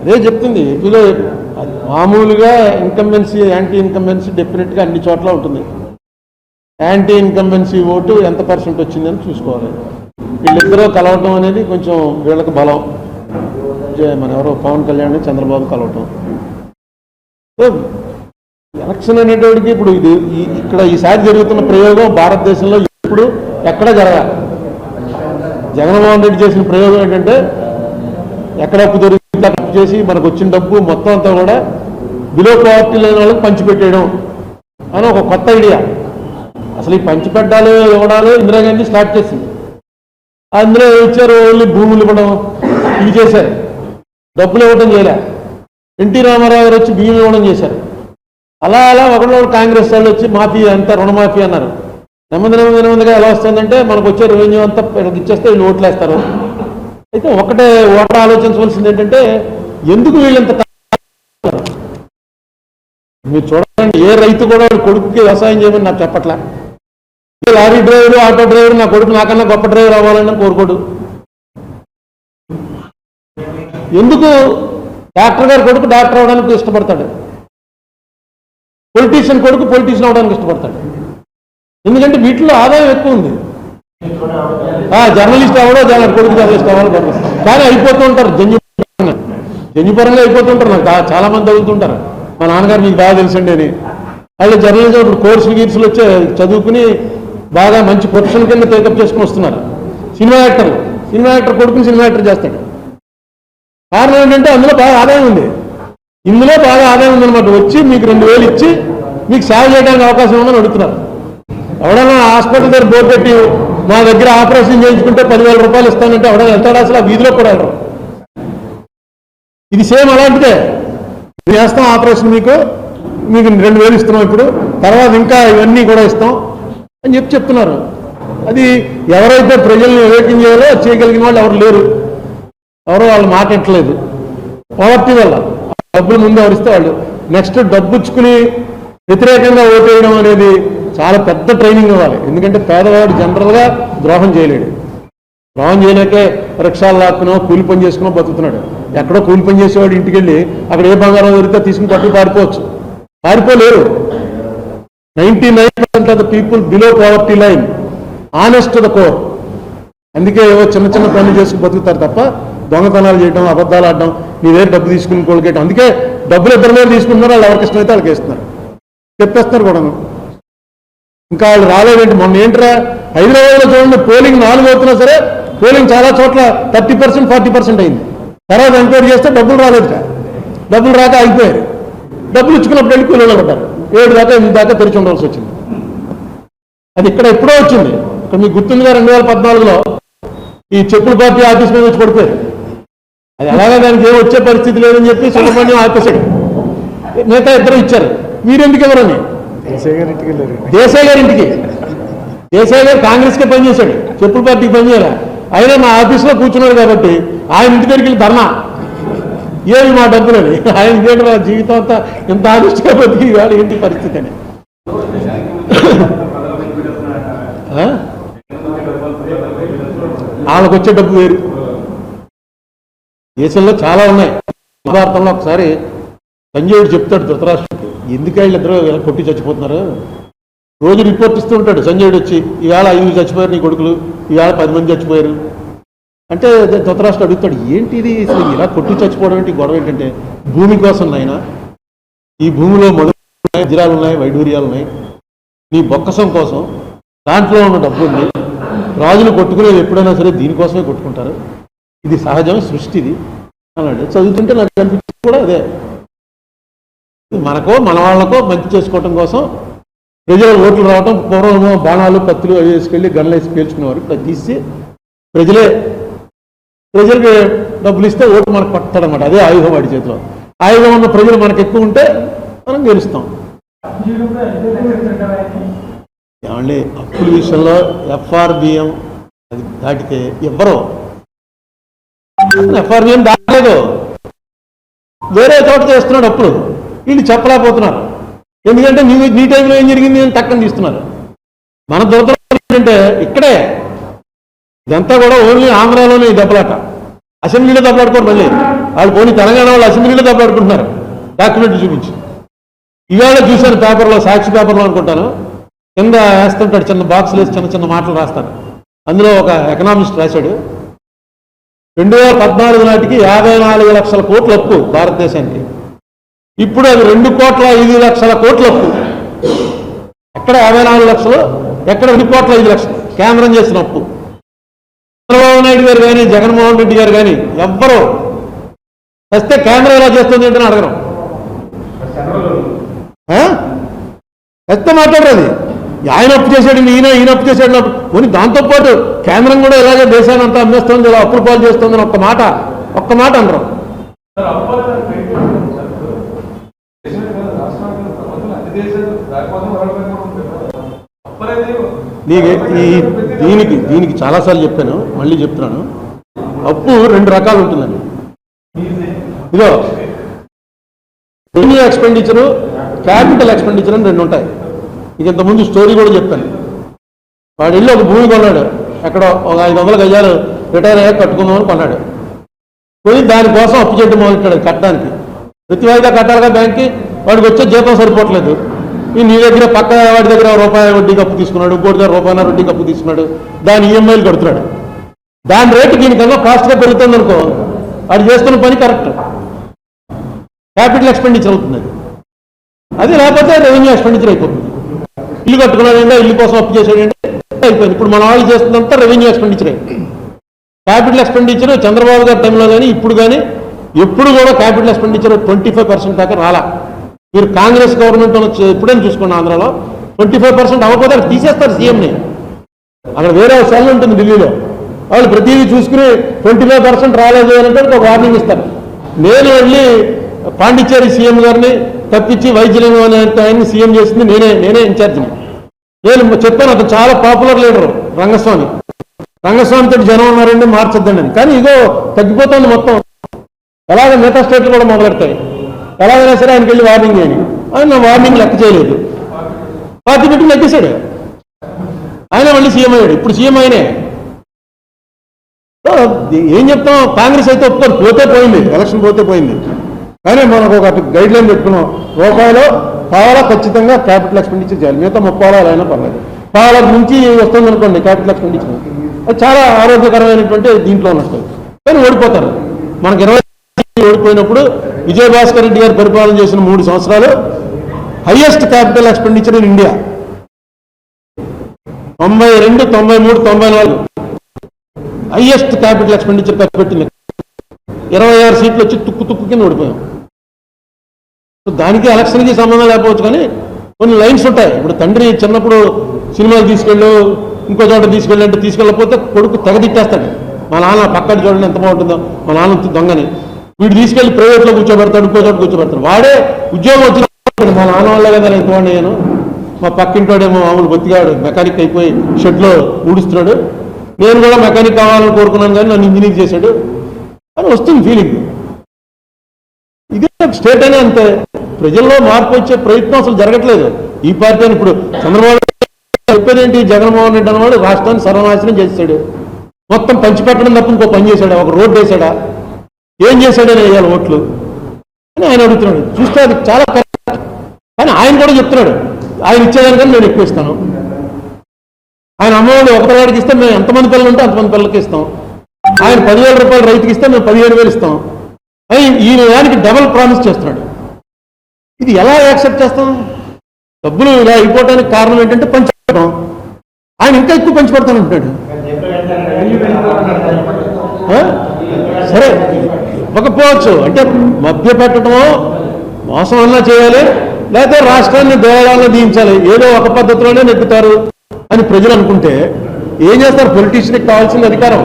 అదే చెప్తుంది ఏపీలో మామూలుగా ఇన్కంబెన్సీ యాంటీ ఇన్కంబెన్సీ డెఫినెట్గా అన్ని చోట్ల ఉంటుంది యాంటీ ఇన్కంబెన్సీ ఓటు ఎంత పర్సెంట్ వచ్చిందని చూసుకోవాలి. వీళ్ళిద్దరూ కలవటం అనేది కొంచెం వీళ్ళకి బలం. మన ఎవరో పవన్ కళ్యాణ్ చంద్రబాబు కలవటం. సో ఎలక్షన్ అనేటోడికి ఇప్పుడు ఇది ఈ- ఇక్కడ ఈసారి జరుగుతున్న ప్రయోగం భారతదేశంలో ఇప్పుడు ఎక్కడ జరగాలి? జగన్మోహన్ రెడ్డి చేసిన ప్రయోగం ఏంటంటే ఎక్కడ అప్పు దొరికితే అప్పు చేసి మనకు వచ్చిన డబ్బు మొత్తం అంతా కూడా బిలో పావర్టీ లేని వాళ్ళకి పంచిపెట్టేయడం అని ఒక కొత్త ఐడియా అసలు ఈ పంచిపెట్టాలి ఇవ్వడాలు ఇందిరాగాంధీ స్టార్ట్ చేసింది. అందులో ఇచ్చారు? ఓన్లీ భూములు ఇవ్వడం. ఇవి చేశారు. డబ్బులు ఇవ్వడం చేయలే. ఎన్టీ రామారావు గారు వచ్చి బియ్యం ఇవ్వడం చేశారు. అలా అలా ఒకళ్ళు కాంగ్రెస్ వాళ్ళు వచ్చి మాఫీ అంతా రుణమాఫీ అన్నారు. నెమ్మది నెమ్మది నెమ్మదిగా ఎలా వస్తుందంటే మనకు వచ్చే రెవెన్యూ అంతా ఇచ్చేస్తే వీళ్ళు వేస్తారు. అయితే ఒకటే ఓటర్ ఆలోచించవలసింది ఏంటంటే ఎందుకు వీళ్ళంత మీరు చూడండి ఏ రైతు కూడా కొడుకుకి వ్యవసాయం చేయమని నాకు చెప్పట్లే. లారీ డ్రైవర్ ఆటో డ్రైవర్ నా కొడుకు నాకన్నా గొప్ప డ్రైవర్ అవ్వాలని కోరుకోడు. ఎందుకు డాక్టర్ గారి కొడుకు డాక్టర్ అవడానికి ఇష్టపడతాడు? పొలిటీషియన్ కొడుకు పొలిటీషియన్ అవడానికి ఇష్టపడతాడు? ఎందుకంటే వీటిలో ఆదాయం ఎక్కువ ఉంది. జర్నలిస్ట్ అవడో జర్నల్ కొడుకు జర్నలిస్ట్ అవ్వాలి కానీ అయిపోతూ ఉంటారు. జన్యుపరంగా జన్యుపరంగా అయిపోతుంటారు నాకు చాలా మంది చదువుతుంటారు. మా నాన్నగారు మీకు బాగా తెలుసండి అని. వాళ్ళు జర్నలిజం ఇప్పుడు కోర్సులు గీర్సులు వచ్చే చదువుకుని బాగా మంచి ప్రొఫెషన్ కింద టేకప్ చేసుకుని వస్తున్నారు. Cinema actor. సినిమా యాక్టర్ కొడుకుని సినిమా యాక్టర్ చేస్తాడు. కారణం ఏంటంటే అందులో బాగా ఆదాయం ఉంది. ఇందులో బాగా ఆదాయం ఉందన్నమాట. వచ్చి మీకు రెండు వేలు ఇచ్చి మీకు సేవ చేయడానికి అవకాశం ఉందని అడుగుతున్నారు. ఎవడన్నా హాస్పిటల్ దగ్గర బోర్డు పెట్టి మా దగ్గర ఆపరేషన్ చేయించుకుంటే పదివేల రూపాయలు ఇస్తానంటే ఎవడన్నా వెళ్తాడు అసలు ఆ వీధిలో కూడా ఇది సేమ్ అలాంటిదే. చేస్తాం ఆపరేషన్ మీకు. మీకు రెండు వేలు ఇస్తున్నాం ఇప్పుడు. తర్వాత ఇంకా ఇవన్నీ కూడా ఇస్తాం అని చెప్పి చెప్తున్నారు. అది ఎవరైతే ప్రజల్ని వివేకం చేయాలో చేయగలిగిన వాళ్ళు ఎవరు లేరు. ఎవరో వాళ్ళు మాట్లాడలేదు పవర్టీ వల్ల డబ్బులు ముందు ఎవరిస్తే వాళ్ళు. నెక్స్ట్ డబ్బు ఇచ్చుకుని వ్యతిరేకంగా ఓటేయడం అనేది చాలా పెద్ద ట్రైనింగ్ ఇవ్వాలి. ఎందుకంటే పేదవాడు జనరల్గా ద్రోహం చేయలేడు. ద్రోహం చేయలేకే రిక్షాలు లాక్కునో కూలి పని చేసుకునో బతుకుతున్నాడు. ఎక్కడో కూలి పని చేసేవాడు ఇంటికి వెళ్ళి అక్కడ ఏ బంగారం దొరికితే తీసుకుని పట్టుకు పారిపోవచ్చు. పారిపోలేరు. Ninety nine percent of the people below poverty line. Honest the core అందుకే ఏవో చిన్న చిన్న పనులు చేసుకుని బతుకుతారు తప్ప దొంగతనాలు చేయడం అబద్ధాలు ఆడడం నీ దగ్గర డబ్బు తీసుకుని కోలుకేయడం అందుకే డబ్బులు ఇద్దరు మీద తీసుకుంటున్నారు వాళ్ళు ఎవరికి ఇష్టమైతే వాళ్ళకి వేస్తున్నారు చెప్పేస్తారు కూడా ఇంకా వాళ్ళు రాలేదేంటి? మొన్న ఏంట్రా? హైదరాబాద్లో చూడండి పోలింగ్ నాలుగు అవుతున్నా సరే పోలింగ్ చాలా చోట్ల థర్టీ పర్సెంట్ ఫార్టీ పర్సెంట్ అయింది. తర్వాత ఎంక్వైరీ చేస్తే డబ్బులు రాలేదుట. డబ్బులు రాక అయిపోయారు డబ్బులు ఇచ్చుకున్నప్పుడు వెళ్ళి కూలీలో పడ్డారు. ఏడు దాకా ఎనిమిది దాకా తెరిచి ఉండవలసి వచ్చింది. అది ఇక్కడ ఎప్పుడో వచ్చింది. ఇక్కడ మీకు గుర్తుందిగా రెండు వేల పద్నాలుగులో ఈ చెప్పుల పార్టీ ఆఫీస్ మీద వచ్చి పడిపోయారు. అది అలాగే దానికి ఏం వచ్చే పరిస్థితి లేదని చెప్పి సుబ్రహ్మణ్యం ఆపేశాడు. మిగతా ఇద్దరు ఇచ్చారు. మీరెందుకు ఎవరని? దేశాయ్ గారి ఇంటికి. దేశాయ్ గారు కాంగ్రెస్కే పనిచేశాడు చెప్పుల పార్టీకి పనిచేయాలి అయినా మా ఆఫీస్లో కూర్చున్నాడు కాబట్టి ఆయన ఇంటి దగ్గరికి వెళ్ళి ధర్నా. ఏమి మా డబ్బులని ఆయన ఇంకేంటి జీవితం అంతా ఎంత ఆదిష్టంగా బతికి ఇవాళ ఏంటి పరిస్థితి అని. వాళ్ళకు వచ్చే డబ్బు వేరు. దేశంలో చాలా ఉన్నాయి. మహాభారతంలో ఒకసారి సంజయుడు చెప్తాడు ధృతరాష్ట్రుడు. ఎందుకు వీళ్ళిద్దరూ ఇలా కొట్టి చచ్చిపోతున్నారు? రోజు రిపోర్ట్ ఇస్తూ ఉంటాడు సంజయుడు వచ్చి ఈవేళ ఐదు చచ్చిపోయారు నీ కొడుకులు ఈవేళ పది మంది చచ్చిపోయారు. అంటే ధృతరాష్ట్రుడు అడుగుతాడు ఏంటి ఇది అసలు ఇలా కొట్టి చచ్చిపోవడం ఏంటి గొడవ ఏంటంటే భూమి కోసం నాయన? ఈ భూమిలో మొదలు ఉన్నాయి వజ్రాలు ఉన్నాయి వైడూర్యాలు ఉన్నాయి. నీ బొక్కసం కోసం దాంట్లో ఉన్న డబ్బు ఉంది రాజులు కొట్టుకునేది ఎప్పుడైనా సరే దీనికోసమే కొట్టుకుంటారు. ఇది సహజం సృష్టి ఇది అన్నాడు. చదువుతుంటే నాకు కనిపించింది కూడా అదే. మనకో మన వాళ్ళకో మంచి చేసుకోవటం కోసం ప్రజల ఓట్లు రావటం పూర్వము బాణాలు కత్తులు అవి వేసుకెళ్ళి గన్లు వేసి పేల్చుకునేవారు. ఇప్పుడు తీసి ప్రజలే ప్రజలకి డబ్బులు ఇస్తే ఓటు మనకు పడతాడనమాట అదే ఆయుధం వాడి చేతిలో. ఆయుధం ఉన్న ప్రజలు మనకు ఎక్కువ ఉంటే మనం గెలుస్తాం. ఏమండి అప్పుల విషయంలో ఎఫ్ఆర్బిఎం అది దాటితే ఎవ్వరు ఎఫ్ఆర్బిఎం దాటలేదు. వేరే చోట చేస్తున్నాడు అప్పుడు. వీళ్ళు చెప్పలేకపోతున్నారు. ఎందుకంటే నీ నీ టైంలో ఏం జరిగింది? అని టక్కన తీస్తున్నారు. మన దురదృష్టం ఏంటంటే ఇక్కడే. ఇదంతా కూడా ఓన్లీ ఆంధ్రాలోనే ఈ దెబ్బలాట. అసెంబ్లీలో దెబ్బలాడుకోరు మళ్ళీ. వాళ్ళు పోనీ తెలంగాణ వాళ్ళు అసెంబ్లీలో దెబ్బలాడుకుంటున్నారు. డాక్యుమెంట్ చూపించి. ఇవాళ చూశాను పేపర్లో సాక్షి పేపర్లో అనుకుంటాను. కింద వేస్తుంటాడు చిన్న బాక్సులు వేసి చిన్న చిన్న మాటలు రాస్తాడు అందులో ఒక ఎకనామిస్ట్ రాశాడు. రెండు వేల పద్నాలుగు నాటికి యాభై నాలుగు లక్షల కోట్లు అప్పు భారతదేశానికి. ఇప్పుడు అది రెండు కోట్ల ఐదు లక్షల కోట్ల అప్పు. ఎక్కడ యాభై నాలుగు లక్షలు? ఎక్కడ రెండు కోట్ల ఐదు లక్షలు? కేంద్రం చేసిన అప్పు. చంద్రబాబు నాయుడు గారు కానీ జగన్మోహన్ రెడ్డి గారు కానీ ఎవ్వరు వస్తే కేంద్రం ఎలా చేస్తుంది ఏంటని అడగరు. ఆ? వస్తే మాట్లాడరు అది. ఆయన అప్పు చేశాడు ఈయన ఈయన అప్పు చేశాడు అప్పు పోనీ దాంతోపాటు కేంద్రం కూడా ఇలాగే దేశాన్ని అంతా అమ్మేస్తుంది ఇలా అప్పులు పాలు చేస్తుందని ఒక్క మాట ఒక్క మాట అనరు సార్ అప్పాలి సార్ దేశం కదా రాష్ట్రానికి ప్రభుత్వం అన్ని దేశాలు దానికోసం వరల్డ్ ఉంటుంది అప్పలేదు నీకు ఈ దీనికి దీనికి చాలాసార్లు చెప్పాను మళ్ళీ చెప్తున్నాను. అప్పు రెండు రకాలు ఉంటుందండి. ఇదో రెవెన్యూ ఎక్స్పెండిచరు క్యాపిటల్ ఎక్స్పెండిచర్ అని రెండు ఉంటాయి. ఇక ఇంతకుముందు స్టోరీ కూడా చెప్పాను. వాడు వెళ్ళి ఒక భూమి కొన్నాడు. ఎక్కడో ఒక ఐదు వందల గజాలు రిటైర్ అయ్యాక కట్టుకుందామని కొన్నాడు. పోయి దానికోసం అప్పు చేయడం మొదలెట్టాడు కట్టడానికి. ప్రతి వాయిదా కట్టాలిగా బ్యాంక్కి వాడికి వచ్చే జీతం సరిపోవట్లేదు. నీ దగ్గర పక్క వాడి దగ్గర రూపాయి వడ్డీకి అప్పు తీసుకున్నాడు ఇంకోటి దగ్గర రూపాయి వడ్డీకి అప్పు తీసుకున్నాడు దాని ఈఎంఐలు కడుతున్నాడు. దాని రేటు దీనికన్నా కాస్ట్గా పెరుగుతుంది అనుకో అది చేస్తున్న పని కరెక్ట్ క్యాపిటల్ ఎక్స్పెండిచర్ అవుతుంది అది అది లేకపోతే రెవెన్యూ ఎక్స్పెండిచర్ అయిపోతుంది. ఇల్లు కట్టుకున్నాడంటే ఇల్లు కోసం అప్పు చేసాడంటే అయిపోయింది. ఇప్పుడు మన వాళ్ళు చేస్తుందంతా revenue expenditure capital expenditure Chandrababu గారి టైంలో కానీ ఇప్పుడు కానీ ఎప్పుడు కూడా capital expenditure twenty five percent దాకా రాలా. మీరు కాంగ్రెస్ గవర్నమెంట్ ఎప్పుడైనా చూసుకోండి ఆంధ్రాలో? ట్వంటీ ఫైవ్ పర్సెంట్ అవ్వకపోతే అక్కడ తీసేస్తారు సీఎంని. అక్కడ వేరే సెల్ ఉంటుంది ఢిల్లీలో. వాళ్ళు ప్రతిదీ చూసుకుని ట్వంటీ ఫైవ్ పర్సెంట్ రాలేదు అని అంటే ఒక వార్నింగ్ ఇస్తారు. నేను వెళ్ళి పాండిచ్చేరి సీఎం గారిని తప్పించి వైద్యలింగం అనే ఆయన్ని సీఎం చేసింది నేనే నేనే ఇన్ఛార్జిని. నేను చెప్పాను అతను చాలా పాపులర్ లీడర్ రంగస్వామి. రంగస్వామితో జనం ఉన్నారండి మార్చొద్దండి కానీ ఇదో తగ్గిపోతుంది మొత్తం. అలాగే మిగతా స్టేట్లు కూడా మొదలెడతాయి. ఎలాగైనా సరే ఆయనకి వెళ్ళి వార్నింగ్ చేయండి. ఆయన నా వార్నింగ్ లెక్క చేయలేదు. పార్టీ పెట్టి లెక్కేశాడు. ఆయన మళ్ళీ సీఎం అయ్యాడు. ఇప్పుడు సీఎం ఆయనే. ఏం చెప్తాం? కాంగ్రెస్ అయితే ఒప్పుకొని పోతే పోయింది. ఎలక్షన్ పోతే పోయింది. కానీ మనకు ఒక గైడ్ లైన్ పెట్టుకున్నాం. రూపాయలు పావలా ఖచ్చితంగా క్యాపిటల్ ఎక్స్పెండిచర్ చేయాలి. మిగతా ముప్పావలా అయినా పర్లేదు. పావలా నుంచి వస్తుంది అనుకోండి క్యాపిటల్ ఎక్స్పెండిచర్ అది చాలా ఆరోగ్యకరమైనటువంటి దీంట్లో ఉన్నట్టు. కానీ ఓడిపోతారు. మనకి ఇరవై ఓడిపోయినప్పుడు విజయభాస్కర్ రెడ్డి గారు పరిపాలన చేసిన మూడు సంవత్సరాలు highest capital expenditure in India. తొంభై రెండు తొంభై మూడు తొంభై నాలుగు. హయ్యెస్ట్ క్యాపిటల్ ఎక్స్పెండిచర్ పెట్టింది. ఇరవై ఆరు సీట్లు వచ్చి తుక్కు తుక్కు కింద ఓడిపోయాం. దానికి ఎలక్షన్కి సంబంధం లేకపోవచ్చు కానీ కొన్ని లైన్స్ ఉంటాయి. ఇప్పుడు తండ్రి చిన్నప్పుడు సినిమాకి తీసుకెళ్ళు ఇంకో చోట తీసుకెళ్ళి అంటే తీసుకెళ్ళకపోతే కొడుకు తెగదిట్టేస్తాడు మా నాన్న పక్కన చూడండి ఎంత బాగుంటుందో. మా నాన్న దొంగని. వీడు తీసుకెళ్ళి ప్రైవేట్లో కూర్చోబెడతాడు ఇంకో చోట కూర్చోబెడతాడు. వాడే ఉద్యోగం వచ్చిన మా నాన్న వల్ల కదా నేను నేను మా పక్కింటోడేమో మామూలు బతికాడు మెకానిక్ అయిపోయి షెడ్లో ఊడుస్తున్నాడు. నేను కూడా మెకానిక్ కావాలని కోరుకున్నాను కానీ నన్ను ఇంజనీర్ చేశాడు. అని వస్తుంది ఫీలింగ్ ఇదే స్టేట్ అనే అంతే. ప్రజల్లో మార్పు వచ్చే ప్రయత్నం అసలు జరగట్లేదు. ఈ పార్టీ అని ఇప్పుడు చంద్రబాబు చెప్పేది జగన్మోహన్ రెడ్డి అన్నవాడు రాష్ట్రాన్ని సర్వనాశనం చేశాడు మొత్తం పంచిపెట్టడం తప్ప ఇంకో పని చేశాడా? ఒక రోడ్డు వేసాడా? ఏం చేశాడని వేయాలి ఓట్లు? అని ఆయన అడుగుతున్నాడు. చూస్తే అది చాలా కరెక్ట్. కానీ ఆయన కూడా చెప్తున్నాడు. ఆయన ఇచ్చేదానికన్నా నేను ఎక్కువ ఇస్తాను. ఆయన అమ్మఒడి ఒక పిల్లడికి ఇస్తే మేము ఎంతమంది పిల్లలు ఉంటే అంతమంది పిల్లలకి ఇస్తాం. ఆయన పదివేల రూపాయలు రైతుకి ఇస్తే మేము పదిహేడు వేలు ఇస్తాం. అని ఈయన దానికి డబల్ ప్రామిస్ చేస్తున్నాడు. ఇది ఎలా యాక్సెప్ట్ చేస్తాం? డబ్బులు ఇలా అయిపోవడానికి కారణం ఏంటంటే పంచిపెట్టడం ఆయన ఇంకా ఎక్కువ పంచిపెడతానంటున్నాడు? సరే ఇవ్వకపోవచ్చు. అంటే మభ్యపెట్టడమో మోసం అన్నా చేయాలి లేకపోతే రాష్ట్రాన్ని దేవాలయంలో దీయించాలి. ఏదో ఒక పద్ధతిలోనే నెప్పుతారు అని ప్రజలు అనుకుంటే ఏం చేస్తారు? పొలిటీషియన్కి కావాల్సిన అధికారం.